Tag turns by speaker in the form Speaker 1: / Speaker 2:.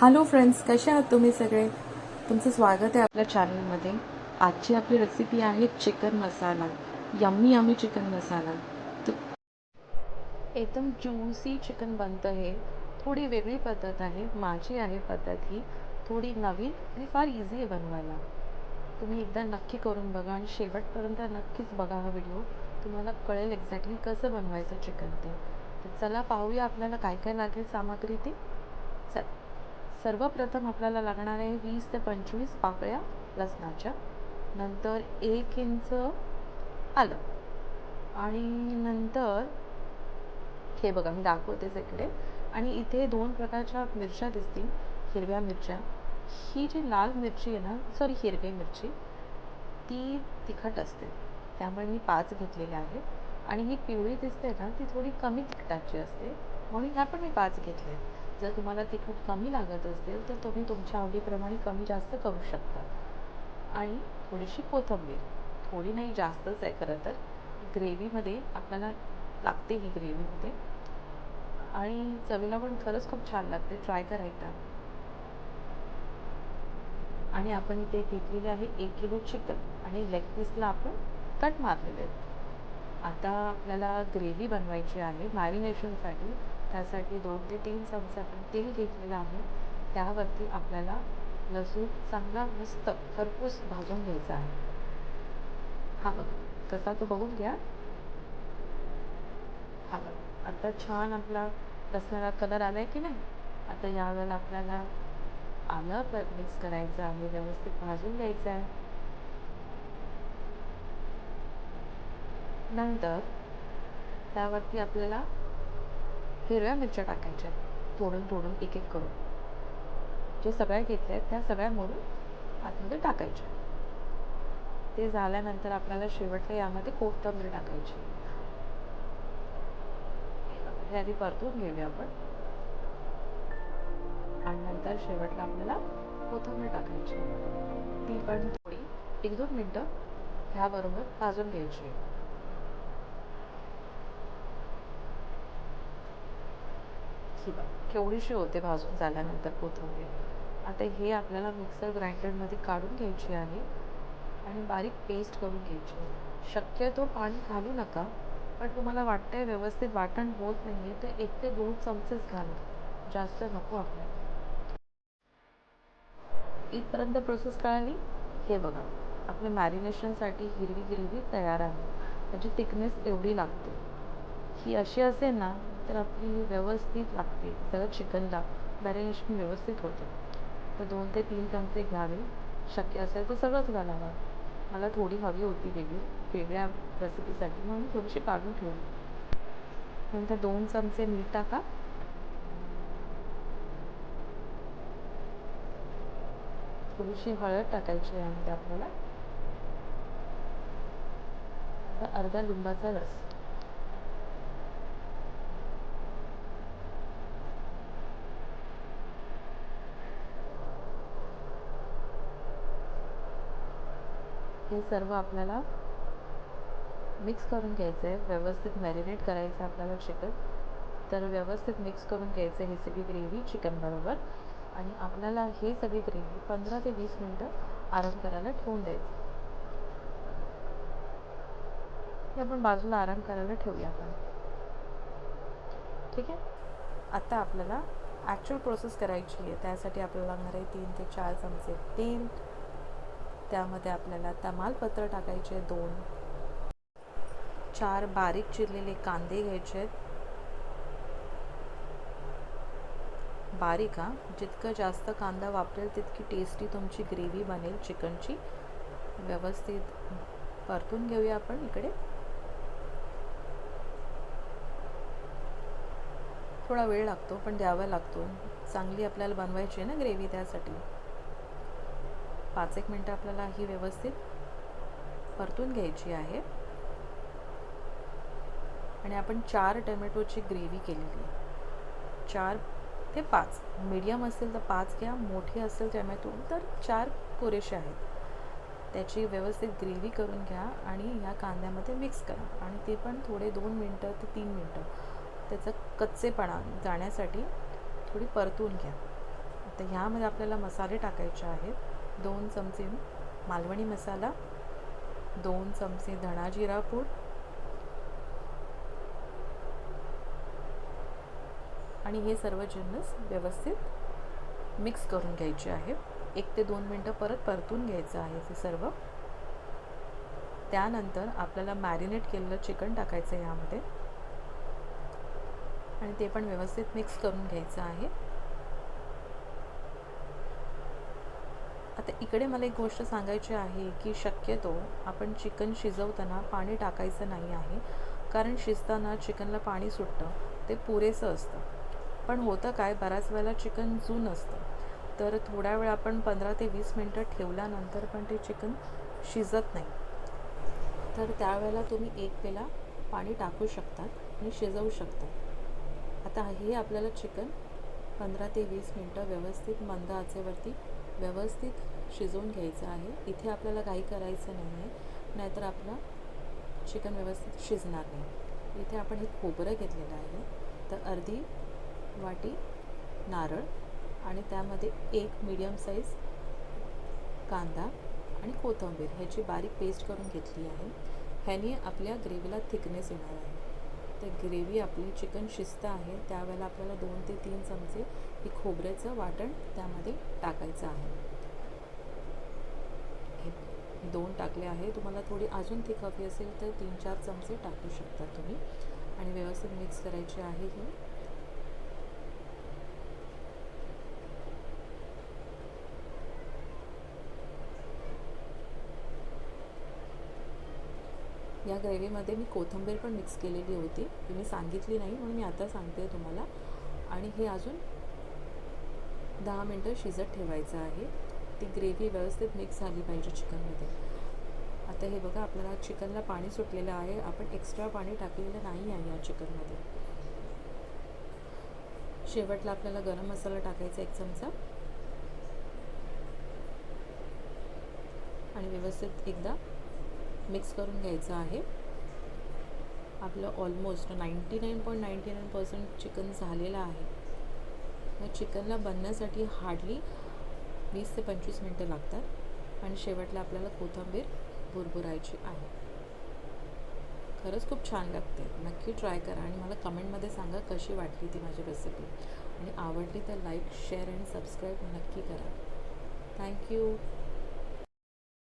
Speaker 1: Hello friends कसे आहात तुम्ही सगळे? तुमचं स्वागत आहे आपल्या चॅनलमध्ये आजची आपली रेसिपी आहे chicken masala yummy yummy chicken masala एकदम ज्युसी चिकन बनतं हे. थोडी वेगळी पद्धत आहे माझी आहे पद्धत ही. थोडी नवीन आणि फार इझी आहे बनवायला. तुम्ही एकदा नक्की करून बघा आणि शेवटपर्यंत नक्कीच बघा हा व्हिडिओ तुम्हाला कळेल एक्झॅक्टली कसं बनवायचं चिकन ते. तर चला पाहूया आपल्याला काय काय लागेल सामग्री ती चल. सर्वप्रथम आपल्याला लागणार आहे वीस ते पंचवीस पाकळ्या लसणाच्या. नंतर एक इंच आलं. आणि नंतर हे बघा मी दाखवतेच इकडे आणि इथे दोन प्रकारच्या मिरच्या दिसतील. हिरव्या मिरच्या. ही जी लाल मिरची आहे ना सॉरी हिरवी मिरची ती तिखट असते. त्यामुळे मी पाच घेतलेली आहे आणि ही पिवळी दिसते ना ती थोडी कमी तिखटाची असते. म्हणून ह्या पण मी पाच घेतले जर तुम्हाला ते खूप कमी लागत असेल तर तुम्ही तुमच्या आवडीप्रमाणे कमी जास्त करू शकता. आणि थोडीशी कोथिंबीर. थोडी नाही जास्तच आहे खरं तर. ग्रेव्हीमध्ये आपल्याला लागते ही ग्रेव्हीमध्ये. आणि चवीला पण खरंच खूप छान लागते. ट्राय करायचा. आणि आपण इथे घेतलेले आहे एक किलो चिकन. आणि लेग पीसला आपण कट मारलेले आहेत. आता आपल्याला ग्रेव्ही बनवायची आहे मॅरिनेशनसाठी त्यासाठी दोन ते तीन चमचा आपण तेल घेतलेलं आहे. त्यावरती आपल्याला लसूण चांगला मस्त खरपूस भाजून घ्यायचा आहे. हा बघ तसा तो बघून घ्या. हा बघ आता छान आपला लसणाला कलर आला आहे की नाही? आता यावेळेला आपल्याला आलं पर मिक्स करायचं आहे व्यवस्थित भाजून घ्यायचं आहे. नंतर त्यावरती आपल्याला हिरव्या मिरच्या टाकायच्या. तोडून तोडून एक एक करून. जे सगळ्या घेतल्या आहेत त्या सगळ्या मोडून आतमध्ये टाकायच्या. ते झाल्यानंतर आपल्याला शेवटला यामध्ये कोथिंबीर टाकायची. आधी परतून घेऊया आपण. आणि नंतर शेवटला आपल्याला कोथिंबीर टाकायची. ती पण थोडी एक दोन मिनटं ह्याबरोबर भाजून घ्यायची. केवढीशी होते भाजून झाल्यानंतर कोथिंबीर. आता हे आपल्याला मिक्सर ग्राइंडरमध्ये काढून घ्यायची आहे आणि बारीक पेस्ट करून घ्यायची शक्यतो पाणी घालू नका पण तुम्हाला वाटतंय व्यवस्थित वाटण होत नाही आहे तर एक ते दोन चमचेच घाला. जास्त नको आपल्याला. इथपर्यंत प्रोसेस कळाली? हे बघा. आपल्या मॅरिनेशनसाठी हिरवी ग्रेव्ही तयार आहे. त्याची थिकनेस एवढी लागते. ही अशी असेल ना तर आपली व्यवस्थित लागते. सगळं चिकनला. मॅरिनेशन व्यवस्थित होते. तर दोन ते तीन चमचे घ्यावे. शक्य असेल तर सगळंच घालावं. मला थोडी हवी होती वेगळी वेगळ्या रेसिपीसाठी म्हणून थोडीशी काढून ठेवली. नंतर दोन चमचे मीठ टाका. थोडीशी हळद टाकायची आहे यामध्ये आपल्याला अर्धा लिंबाचा रस. हे सर्व आपल्याला मिक्स करून घ्यायचं आहे व्यवस्थित मॅरिनेट करायचं आपल्याला चिकन तर व्यवस्थित मिक्स करून घ्यायचं हे सगळी ग्रेव्ही चिकनबरोबर आणि आपल्याला हे सगळी ग्रेव्ही पंधरा ते वीस मिनटं आराम करायला ठेवून द्यायचं. हे आपण बाजूला आराम करायला ठेवूया आपण. ठीक आहे? आता आपल्याला ॲक्च्युअल प्रोसेस करायची आहे. त्यासाठी आपल्याला लागणार आहे तीन ते चार चमचे. तेल त्यामध्ये आपल्याला तमालपत्र टाकायचे दोन. चार बारीक चिरलेले कांदे घ्यायचे. आहेत बारीक हा. जितकं जास्त कांदा वापरेल तितकी टेस्टी तुमची ग्रेव्ही बनेल चिकनची. व्यवस्थित परतून घेऊया आपण इकडे. थोडा वेळ लागतो पण द्यावा लागतो. चांगली आपल्याला बनवायची आहे ना ग्रेव्ही त्यासाठी. पाच एक मिनटं आपल्याला ही व्यवस्थित परतून घ्यायची आहे. आणि आपण चार टमॅटोची ग्रेव्ही केलेली आहे. चार ते पाच. मीडियम असेल तर पाच घ्या मोठे असेल टमॅटो तर चार पुरेसे आहेत. त्याची व्यवस्थित ग्रेव्ही करून घ्या आणि ह्या कांद्यामध्ये मिक्स करा. आणि ते पण थोडे दोन मिनटं ते तीन मिनटं. त्याचं कच्चेपणा जाण्यासाठी थोडी परतून घ्या. तर ह्यामध्ये आपल्याला मसाले टाकायचे आहेत. दोन चमचे मालवणी मसाला दोन चमचे धणा जिरा पूड आणि हे सर्व जिन्नस व्यवस्थित मिक्स करून घ्यायचे आहे. एक ते दोन मिनटं परत परतून घ्यायचं आहे हे सर्व. त्यानंतर आपल्याला मॅरिनेट केलेलं चिकन टाकायचं आहे यामध्ये. आणि ते पण व्यवस्थित मिक्स करून घ्यायचं आहे. आता इकडे मला एक गोष्ट सांगायची आहे की शक्यतो आपण चिकन शिजवताना पाणी टाकायचं नाही आहे. कारण शिजताना चिकनला पाणी सुटतं ते पुरेसं असतं. पण होतं काय बऱ्याच वेळेला चिकन जून असतं. तर थोड्या वेळ आपण पंधरा ते वीस मिनटं ठेवल्यानंतर पण ते चिकन शिजत नाही. तर त्यावेळेला तुम्ही एक पेला पाणी टाकू शकतात आणि शिजवू शकता आता हे आपल्याला चिकन पंधरा ते वीस मिनटं व्यवस्थित मंद आचेवरती व्यवस्थित शिजवून घ्यायचं आहे. इथे आपल्याला काही करायचं नाही आहे नाहीतर आपलं चिकन व्यवस्थित शिजणार नाही. इथे आपण हे खोबरं घेतलेलं आहे. तर अर्धी वाटी नारळ आणि त्यामध्ये एक मीडियम साईज कांदा आणि कोथिंबीर ह्याची बारीक पेस्ट करून घेतली आहे. ह्याने आपल्या ग्रेव्हीला थिकनेस येणार आहे. तर ग्रेव्ही आपली चिकन शिस्त आहे त्यावेळेला आपल्याला दोन ते तीन चमचे ही खोबऱ्याचं वाटण त्यामध्ये टाकायचं आहे. हे दोन टाकले आहे. तुम्हाला थोडी अजून थिक हवी असेल तर तीन चार चमचे टाकू शकता तुम्ही. आणि व्यवस्थित मिक्स करायचे आहे ही. या ग्रेव्हीमध्ये मी कोथिंबीर पण मिक्स केलेली होती. ती मी सांगितली नाही म्हणून मी आता सांगते तुम्हाला. आणि हे अजून दहा मिनटं शिजत ठेवायचं आहे. ती ग्रेव्ही व्यवस्थित मिक्स झाली पाहिजे चिकनमध्ये. आता हे बघा आपल्याला चिकनला पाणी सुटलेलं आहे. आपण एक्स्ट्रा पाणी टाकलेलं नाही आहे या चिकनमध्ये. शेवटला आपल्याला गरम मसाला टाकायचा एक चमचा. आणि व्यवस्थित एकदा मिक्स करून घ्यायचं आहे. आपलं almost ninety nine point ninety nine percent chicken झालेलं आहे. या चिकनला बनण्यासाठी हार्डली वीस ते पंचवीस मिनटं लागतात आणि शेवटला आपल्याला कोथिंबीर भुरभुरायची आहे. खरंच खूप छान लागते. नक्की ट्राय करा आणि मला कमेंटमध्ये सांगा कशी वाटली ती माझी रेसिपी आणि आवडली तर लाईक शेअर आणि सबस्क्राईब नक्की करा. थँक्यू